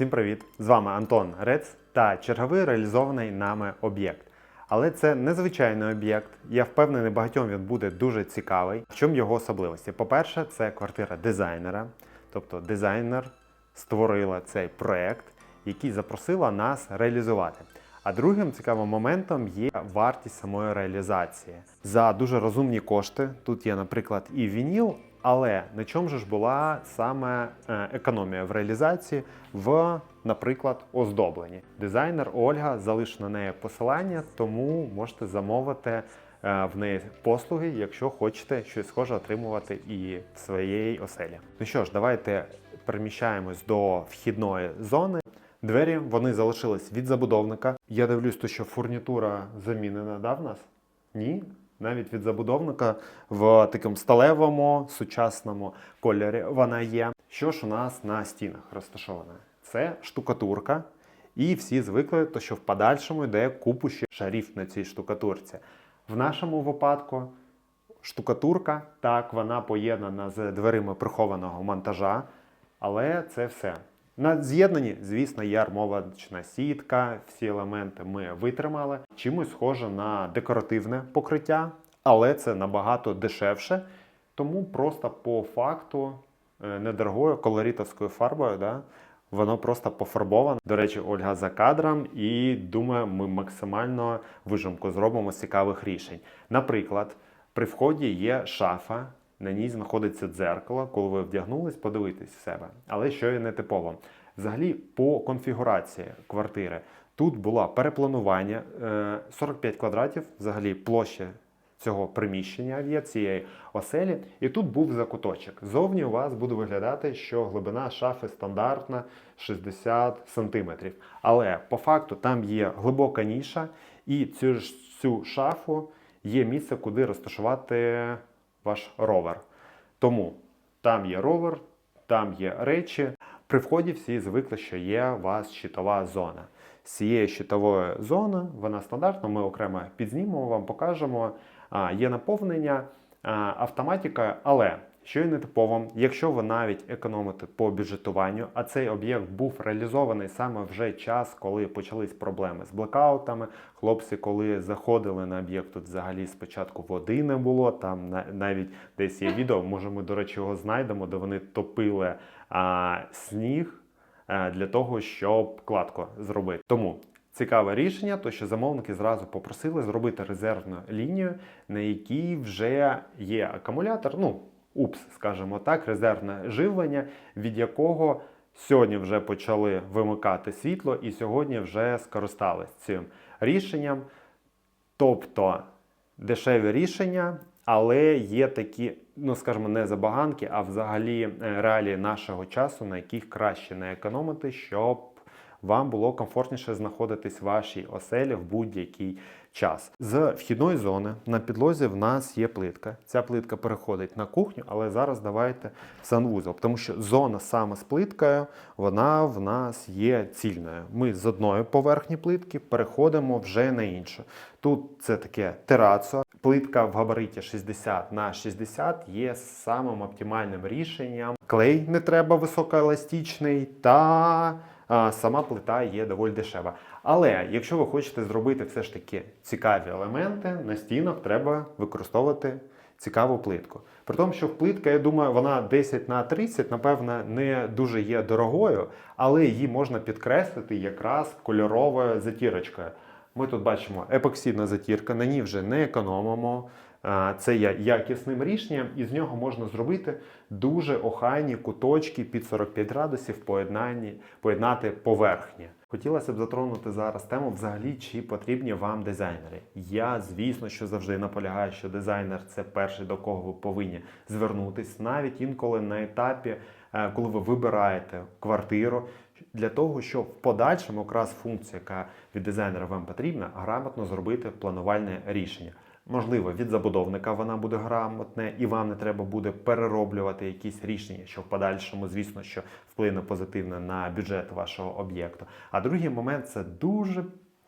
Всім привіт! З вами Антон Рец та черговий реалізований нами об'єкт. Але це незвичайний об'єкт. Я впевнений, багатьом він буде дуже цікавий. В чому його особливості? По-перше, це квартира дизайнера, тобто дизайнер створила цей проект, який запросила нас реалізувати. А другим цікавим моментом є вартість самої реалізації за дуже розумні кошти. Тут є, наприклад, і вініл, але на чому ж була саме е, економія в реалізації в, наприклад, оздобленні. Дизайнер Ольга залишу на неї посилання, тому можете замовити е, в неї послуги, якщо хочете щось схоже отримувати і в своєї оселі. Ну що ж, давайте переміщаємось до вхідної зони. Двері вони залишились від забудовника. Я дивлюсь, то що фурнітура замінена да, в нас? Ні. Навіть від забудовника в такому сталевому сучасному кольорі вона є. Що ж у нас на стінах розташоване? Це штукатурка, і всі звикли, то що в подальшому йде купу ще шарів на цій штукатурці. В нашому випадку штукатурка, так, вона поєднана з дверима прихованого монтажа, але це все. На з'єднанні, звісно, є армовочна сітка, всі елементи ми витримали. Чимось схоже на декоративне покриття, але це набагато дешевше. Тому просто по факту е, недорогою колоритовською фарбою, да, воно просто пофарбоване. До речі, Ольга за кадром, і думаю, ми максимально вижимку зробимо з цікавих рішень. Наприклад, при вході є шафа, на ній знаходиться дзеркало, коли ви вдягнулись, подивитись в себе. Але що є нетипово. Взагалі, по конфігурації квартири тут було перепланування е, 45 квадратів, взагалі площа цього приміщення цієї оселі, і тут був закуточок. Зовні у вас буде виглядати, що глибина шафи стандартна 60 см. Але по факту там є глибока ніша, і цю, цю шафу є місце, куди розташувати ваш ровер. Тому там є ровер, там є речі. При вході всі звикли, що є у вас щитова зона. З цієї щитової зони, вона стандартна, ми окремо підзнімемо, вам покажемо. Є наповнення автоматика, але що є нетиповим, якщо ви навіть економите по бюджетуванню, а цей об'єкт був реалізований саме вже час, коли почались проблеми з блекаутами. Хлопці, коли заходили на об'єкт, тут взагалі спочатку води не було. Там навіть десь є відео, може ми, до речі, його знайдемо, де вони топили а, сніг е, для того, щоб кладку зробити. Тому цікаве рішення, то що замовники зразу попросили зробити резервну лінію, на якій вже є акумулятор. Ну, упс, скажімо так, резервне живлення, від якого сьогодні вже почали вимикати світло, і сьогодні вже скористались цим рішенням. Тобто дешеві рішення, але є такі, ну скажімо, не забаганки, а взагалі е, реалії нашого часу, на яких краще не економити, щоб вам було комфортніше знаходитись в вашій оселі в будь-який час. З вхідної зони на підлозі в нас є плитка. Ця плитка переходить на кухню, але зараз давайте санвузол, тому що зона саме з плиткою, вона в нас є цільною. Ми з одної поверхні плитки переходимо вже на іншу. Тут це таке терацо. Плитка в габариті 60 на 60 є самим оптимальним рішенням. Клей не треба високоеластичний та сама плита є доволі дешева. Але якщо ви хочете зробити все ж таки цікаві елементи, на стінах треба використовувати цікаву плитку. При тому, що плитка, я думаю, вона 10 на 30, напевно, не дуже є дорогою, але її можна підкреслити якраз кольоровою затірочкою. Ми тут бачимо епоксидна затірка, на ній вже не економимо. Це є якісним рішенням, і з нього можна зробити дуже охайні куточки під 45 градусів поєднанні, поєднати поверхні. Хотілося б затронути зараз тему взагалі, чи потрібні вам дизайнери. Я, звісно, що завжди наполягаю, що дизайнер це перший до кого ви повинні звернутись, навіть інколи на етапі, е, коли ви вибираєте квартиру, для того, щоб в подальшому якраз функція, яка від дизайнера вам потрібна, грамотно зробити планувальне рішення. Можливо, від забудовника вона буде грамотне, і вам не треба буде перероблювати якісь рішення, що в подальшому, звісно, що вплине позитивно на бюджет вашого об'єкту. А другий момент це дуже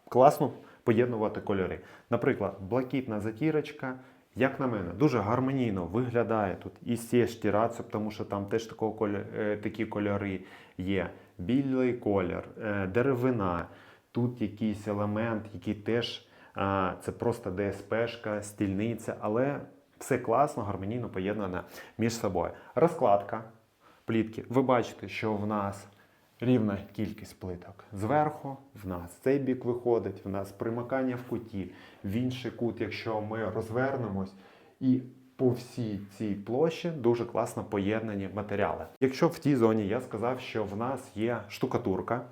класно поєднувати кольори. Наприклад, блакитна затірочка. Як на мене, дуже гармонійно виглядає тут і сєш тірацю, тому що там теж такого кольору, такі кольори є. білий колір, е, деревина, тут якийсь елемент, який теж це просто ДСПшка, стільниця, але все класно, гармонійно поєднане між собою. Розкладка плітки. Ви бачите, що в нас рівна кількість плиток. Зверху в нас цей бік виходить, в нас примикання в куті, в інший кут, якщо ми розвернемось, і по всій цій площі дуже класно поєднані матеріали. Якщо в тій зоні я сказав, що в нас є штукатурка,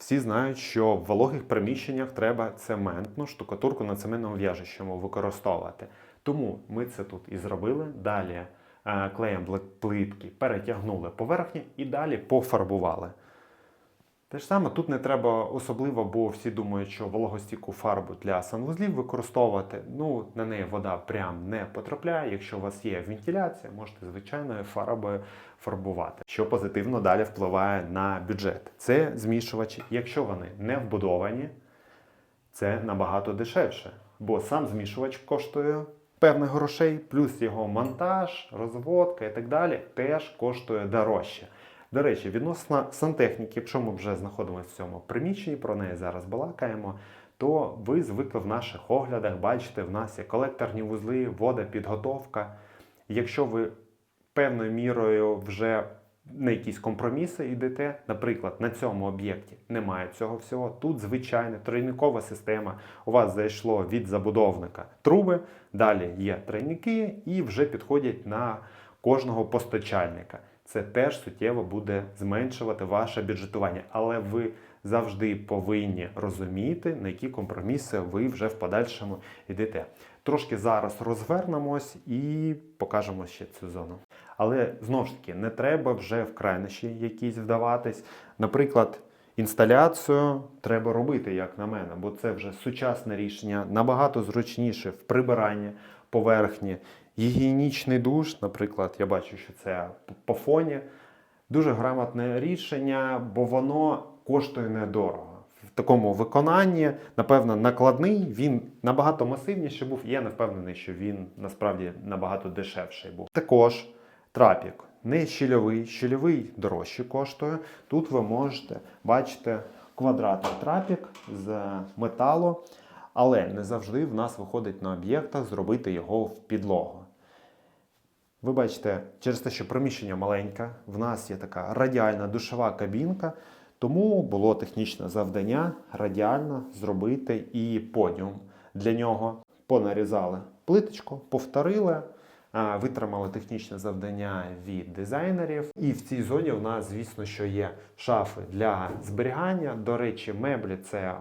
всі знають, що в вологих приміщеннях треба цементну штукатурку на цементному в'яжущому використовувати. Тому ми це тут і зробили. Далі е, клеєм плитки перетягнули поверхні і далі пофарбували. Те ж саме тут не треба особливо, бо всі думають, що вологостійку фарбу для санвузлів використовувати. Ну, на неї вода прям не потрапляє. Якщо у вас є вентиляція, можете звичайною фарбою фарбувати, що позитивно далі впливає на бюджет. Це змішувачі. Якщо вони не вбудовані, це набагато дешевше, бо сам змішувач коштує певних грошей, плюс його монтаж, розводка і так далі теж коштує дорожче. До речі, відносно сантехніки, якщо ми вже знаходимося в цьому приміщенні, про неї зараз балакаємо, то ви звикли в наших оглядах бачите, в нас є колекторні вузли, водопідготовка. Якщо ви певною мірою вже на якісь компроміси йдете, наприклад, на цьому об'єкті немає цього всього. Тут звичайна тройникова система. У вас зайшло від забудовника труби, далі є тройники і вже підходять на кожного постачальника. Це теж суттєво буде зменшувати ваше бюджетування, але ви завжди повинні розуміти, на які компроміси ви вже в подальшому йдете. Трошки зараз розвернемось і покажемо ще цю зону. Але знову ж таки, не треба вже в крайнощі якісь вдаватись. Наприклад, інсталяцію треба робити, як на мене, бо це вже сучасне рішення, набагато зручніше в прибиранні поверхні. Гігієнічний душ, наприклад, я бачу, що це по фоні. Дуже грамотне рішення, бо воно коштує недорого. В такому виконанні, напевно, накладний, він набагато масивніший був. і Я не впевнений, що він насправді набагато дешевший був. Також трапік не щільовий, щільовий дорожче коштує. Тут ви можете бачити квадратний трапік з металу, але не завжди в нас виходить на об'єктах зробити його в підлогу. Ви бачите, через те, що приміщення маленьке, в нас є така радіальна душова кабінка, тому було технічне завдання радіально зробити і подіум. Для нього понарізали плиточку, повторили, витримали технічне завдання від дизайнерів. І в цій зоні в нас, звісно, що є шафи для зберігання. До речі, меблі це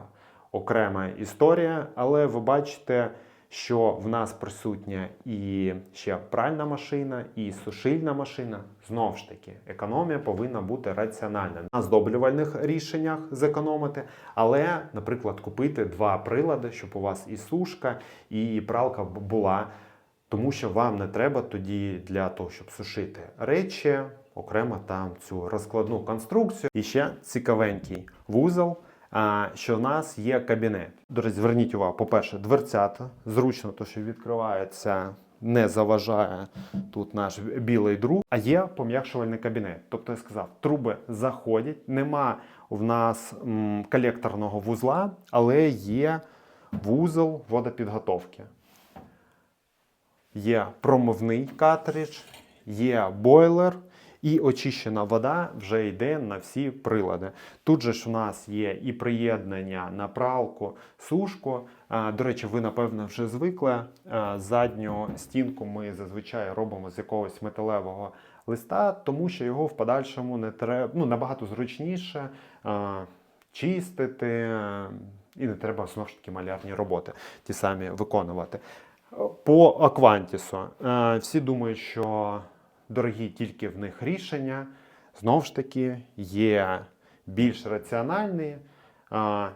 окрема історія, але ви бачите що в нас присутня і ще пральна машина, і сушильна машина. Знову ж таки, економія повинна бути раціональна. На здоблювальних рішеннях зекономити, але, наприклад, купити два прилади, щоб у вас і сушка, і пралка була. Тому що вам не треба тоді для того, щоб сушити речі, окремо там цю розкладну конструкцію. І ще цікавенький вузол що в нас є кабінет. До речі, зверніть увагу, по-перше, дверцята. Зручно, то що відкривається, не заважає тут наш білий друг. А є пом'якшувальний кабінет. Тобто я сказав, труби заходять, нема в нас м, колекторного вузла, але є вузол водопідготовки. Є промивний картридж, є бойлер, і очищена вода вже йде на всі прилади. Тут же ж у нас є і приєднання на пралку, сушку. До речі, ви напевно вже звикли. Задню стінку ми зазвичай робимо з якогось металевого листа, тому що його в подальшому не треба ну, набагато зручніше чистити. І не треба знову ж таки малярні роботи ті самі виконувати. По Аквантісу. Всі думають, що дорогі тільки в них рішення. Знову ж таки, є більш раціональні. Е,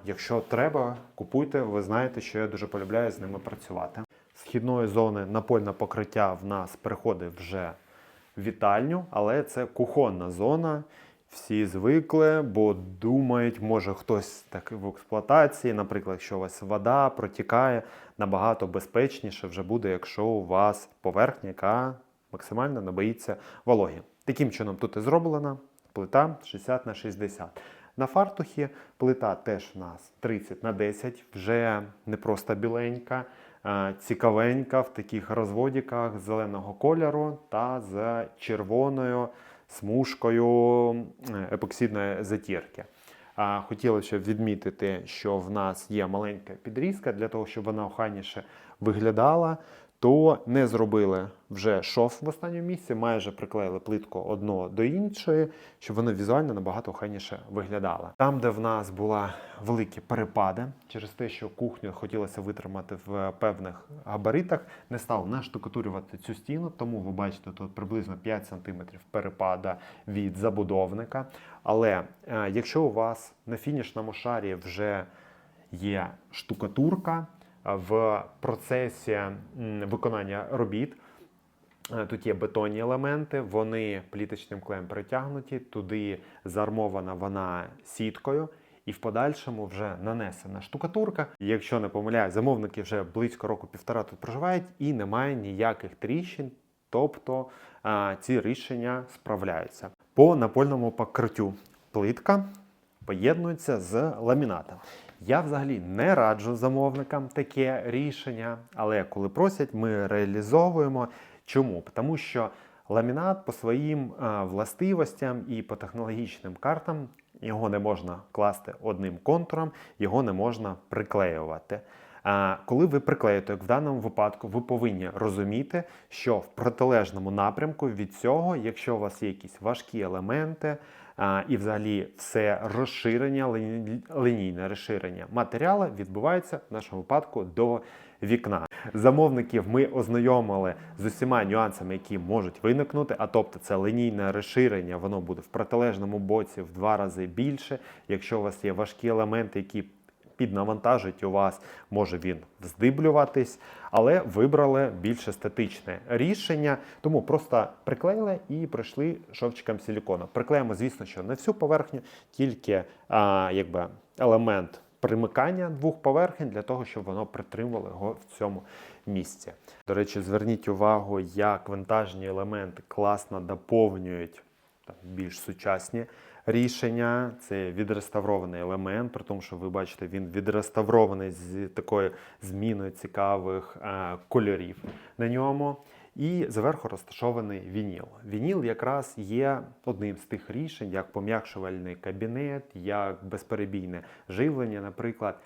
Якщо треба, купуйте. Ви знаєте, що я дуже полюбляю з ними працювати. Східної зони напольне покриття в нас переходить вже в вітальню, але це кухонна зона. Всі звикли, бо думають, може хтось так в експлуатації, наприклад, якщо у вас вода протікає, набагато безпечніше вже буде, якщо у вас поверхня, яка максимально не боїться вологі. Таким чином тут і зроблено. плита 60 на 60. На фартухі плита теж у нас 30 на 10, вже не просто біленька, цікавенька в таких розводіках зеленого кольору та з червоною смужкою е, епоксидної затірки. Хотілося ще відмітити, що в нас є маленька підрізка для того, щоб вона охайніше виглядала. То не зробили вже шов в останньому місці, майже приклеїли плитку одну до іншої, щоб воно візуально набагато охайніше виглядало. Там, де в нас були великі перепади, через те, що кухню хотілося витримати в певних габаритах, не став наштукатурювати цю стіну, тому ви бачите тут приблизно 5 см перепада від забудовника. Але е, якщо у вас на фінішному шарі вже є штукатурка, в процесі виконання робіт е, тут є бетонні елементи, вони пліточним клеєм притягнуті, туди заармована вона сіткою. І в подальшому вже нанесена штукатурка. Якщо не помиляю, замовники вже близько року півтора тут проживають і немає ніяких тріщин, тобто а, ці рішення справляються. По напольному покриттю плитка поєднується з ламінатом. Я взагалі не раджу замовникам таке рішення, але коли просять, ми реалізовуємо. Чому? Тому що ламінат по своїм властивостям і по технологічним картам його не можна класти одним контуром, його не можна приклеювати. А коли ви приклеїте, як в даному випадку, ви повинні розуміти, що в протилежному напрямку від цього, якщо у вас є якісь важкі елементи, і взагалі все розширення, лінійне розширення матеріалу відбувається в нашому випадку до вікна. Замовників ми ознайомили з усіма нюансами, які можуть виникнути. А тобто, це лінійне розширення, воно буде в протилежному боці в два рази більше. Якщо у вас є важкі елементи, які піднавантажить у вас, може він вздиблюватись, але вибрали більш естетичне рішення, тому просто приклеїли і пройшли шовчиком силікону. Приклеїмо, звісно, що не всю поверхню, тільки а, якби елемент примикання двох поверхень для того, щоб воно притримувало його в цьому місці. До речі, зверніть увагу, як вантажні елементи класно доповнюють там, більш сучасні рішення. Це відреставрований елемент, при тому, що ви бачите, він відреставрований з такою зміною цікавих е, кольорів на ньому. І зверху розташований вініл. Вініл якраз є одним з тих рішень, як пом'якшувальний кабінет, як безперебійне живлення, наприклад,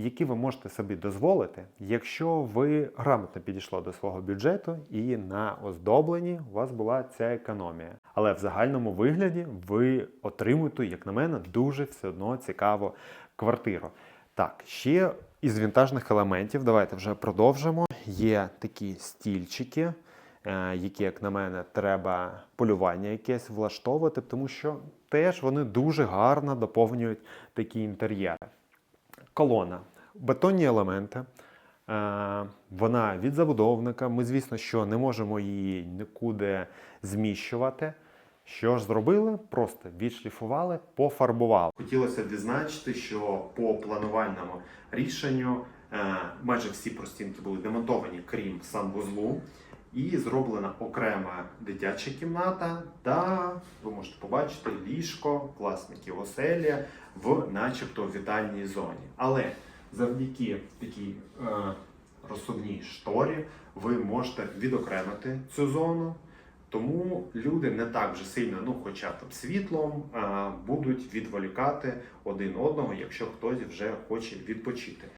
які ви можете собі дозволити, якщо ви грамотно підійшли до свого бюджету і на оздобленні у вас була ця економія. Але в загальному вигляді ви отримуєте, як на мене, дуже все одно цікаву квартиру. Так, ще із вінтажних елементів, давайте вже продовжимо. Є такі стільчики, е, які, як на мене, треба полювання якесь влаштовувати, тому що теж вони дуже гарно доповнюють такі інтер'єри. Колона, бетонні елементи. Е, Вона від забудовника. Ми, звісно, що не можемо її нікуди зміщувати. Що ж зробили? Просто відшліфували, пофарбували. Хотілося б відзначити, що по планувальному рішенню е, майже всі простінки були демонтовані, крім санвузлу. І зроблена окрема дитяча кімната, та ви можете побачити ліжко власників оселі в начебто вітальній зоні. Але завдяки такій е, розсувній шторі ви можете відокремити цю зону. Тому люди не так вже сильно, ну хоча б світлом, е, будуть відволікати один одного, якщо хтось вже хоче відпочити.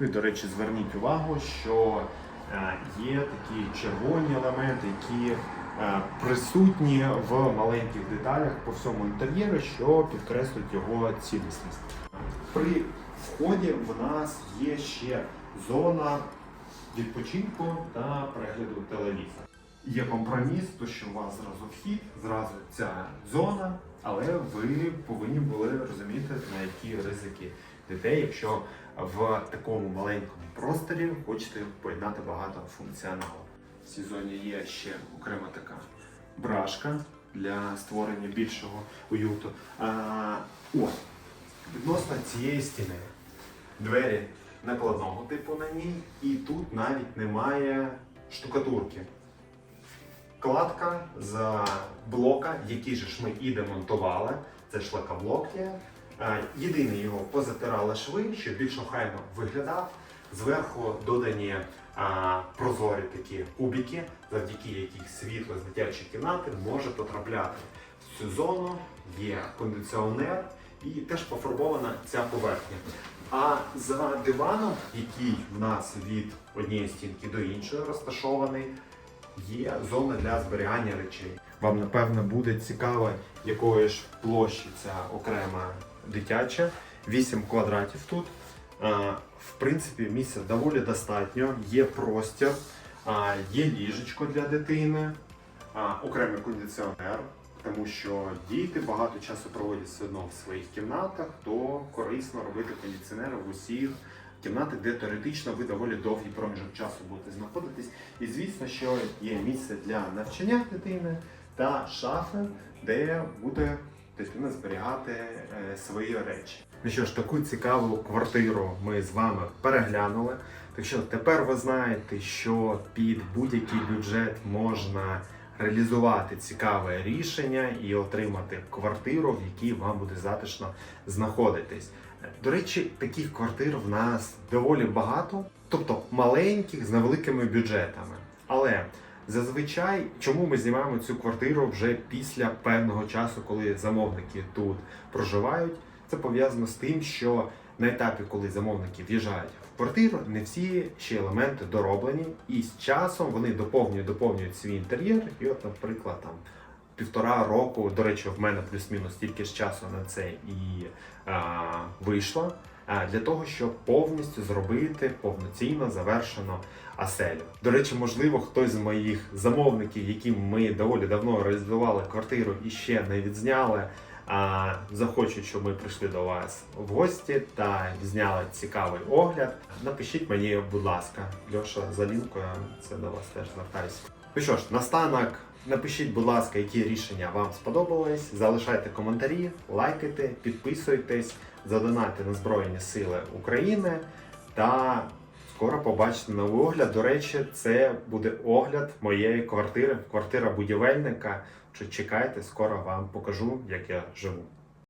Ну і, до речі, зверніть увагу, що є такі червоні елементи, які е, присутні в маленьких деталях по всьому інтер'єру, що підкреслюють його цілісність. При вході в нас є ще зона відпочинку та перегляду телевізора. Є компроміс, то що у вас зразу вхід, зразу ця зона, але ви повинні були розуміти, на які ризики дітей, якщо в такому маленькому просторі хочете поєднати багато функціоналу. В цій зоні є ще окрема така брашка для створення більшого уюту. А, ось, відносно цієї стіни. Двері накладного типу на ній, і тут навіть немає штукатурки. кладка з блока, який же ж ми і демонтували. Це шлакоблок Єдине його позатирали шви, щоб більш охайно виглядав. Зверху додані а, прозорі такі кубики, завдяки яких світло з дитячої кімнати може потрапляти в цю зону. Є кондиціонер і теж пофарбована ця поверхня. А за диваном, який в нас від однієї стінки до іншої розташований, є зона для зберігання речей. Вам напевно буде цікаво, якої ж площі ця окрема дитяча. 8 квадратів тут. В принципі, місця доволі достатньо. Є простір, є ліжечко для дитини, окремий кондиціонер, тому що діти багато часу проводять все одно в своїх кімнатах, то корисно робити кондиціонери в усіх кімнатах, де теоретично ви доволі довгий проміжок часу будете знаходитись. І звісно, що є місце для навчання дитини та шафи, де буде дитина зберігати е, свої речі. Ну що ж, таку цікаву квартиру ми з вами переглянули. Так що тепер ви знаєте, що під будь-який бюджет можна реалізувати цікаве рішення і отримати квартиру, в якій вам буде затишно знаходитись. До речі, таких квартир в нас доволі багато, тобто маленьких з невеликими бюджетами. Але зазвичай, чому ми знімаємо цю квартиру вже після певного часу, коли замовники тут проживають, це пов'язано з тим, що на етапі, коли замовники в'їжджають в квартиру, не всі ще елементи дороблені, і з часом вони доповнюють, доповнюють свій інтер'єр. І, от, наприклад, там півтора року, до речі, в мене плюс-мінус стільки ж часу на це і а, вийшло. Для того, щоб повністю зробити повноцінно завершено оселю. До речі, можливо, хтось з моїх замовників, яким ми доволі давно реалізували квартиру і ще не відзняли, а, захочуть, щоб ми прийшли до вас в гості та зняли цікавий огляд. Напишіть мені, будь ласка, Льоша за лінкою, це до вас теж звертаюся. Ну що ж, настанок, напишіть, будь ласка, які рішення вам сподобались. Залишайте коментарі, лайкайте, підписуйтесь, задонайте на Збройні Сили України та скоро побачите новий огляд. До речі, це буде огляд моєї квартири, квартира будівельника. Чекайте, скоро вам покажу, як я живу.